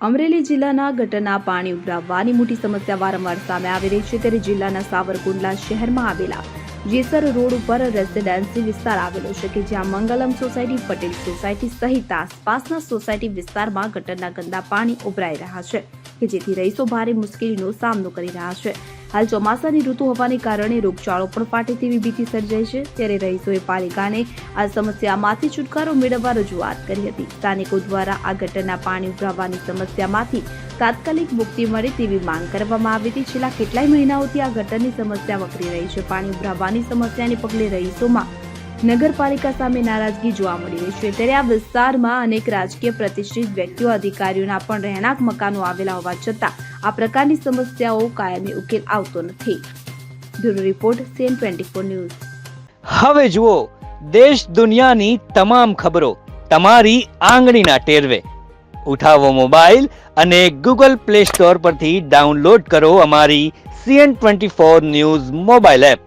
અમરેલી જિલ્લાના ગટરના પાણી ઉભરાવવાની મોટી સમસ્યા વારંવાર સામે આવી રહી છે ત્યારે જિલ્લાના સાવરકુંડલા શહેરમાં આવેલા જેસર રોડ ઉપર રેસિડેન્સી વિસ્તાર આવેલો છે કે જ્યાં મંગલમ સોસાયટી, પટેલ સોસાયટી સહિત આસપાસના સોસાયટી વિસ્તારમાં ગટરના ગંદા પાણી ઉભરાઈ રહ્યા છે કે જેથી રહીશો ભારે મુશ્કેલીનો સામનો કરી રહ્યા છે. હાલ ચોમાસાની ઋતુ હોવાને કારણે રોગચાળો પણ ફાટે તેવી ભીતિ સર્જાઈ છે. ત્યારે રહીશોએ પાલિકાને આ સમસ્યામાંથી છુટકારો મેળવવા રજૂઆત કરી હતી. સ્થાનિકો દ્વારા આ ગટરના પાણી ઉભરાવવાની સમસ્યામાંથી તાત્કાલિક મુક્તિ મળે તેવી માંગ કરવામાં આવી હતી. છેલ્લા કેટલાય મહિનાઓથી આ ગટરની સમસ્યા વકરી રહી છે. પાણી ઉભરાવવાની સમસ્યાને પગલે રહીશોમાં નગરપાલિકા સામે નારાજગી જોવા મળી રહી છે. ત્યારે આ વિસ્તારમાં અનેક રાજકીય પ્રતિષ્ઠિત વ્યક્તિઓ, અધિકારીઓના પણ રહેણાંક મકાનો આવેલા હોવા છતાં આ પ્રકારની સમસ્યાઓ કાયમી ઉકેલ આવતો નથી. Bureau report, C N twenty news. હવે જુઓ, દેશ દુનિયાની તમામ ખબરો તમારી આંગળીના ટેરવે. ઉઠાવો મોબાઈલ અને ગૂગલ પ્લે સ્ટોર પરથી ડાઉનલોડ કરો અમારી C N twenty four news mobile app.